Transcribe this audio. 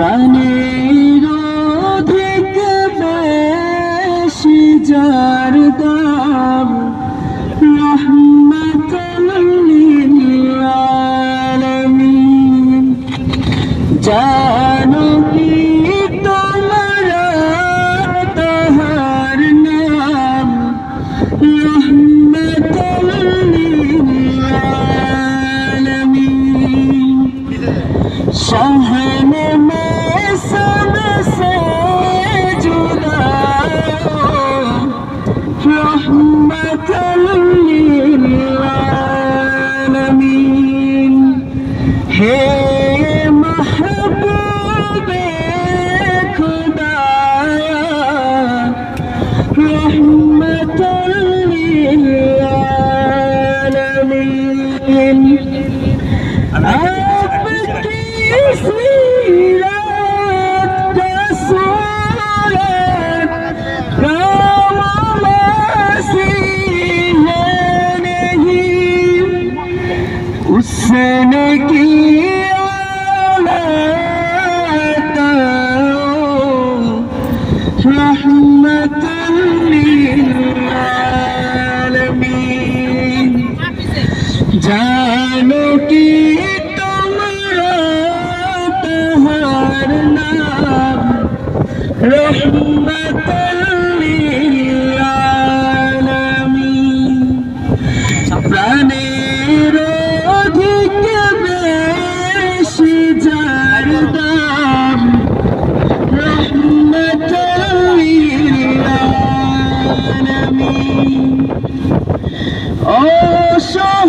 প্রাণের অধিক বেশি যার দাম রহমতুল জানো কি তোমরা তাহার নাম? রহমতুল লিল رحمة للعالمين. هي محبوب خدايا رحمة للعالمين. হোসেন কি رحمة للعالمين জানো কি তোমরা তোহার নাম? রহমত 哦，是。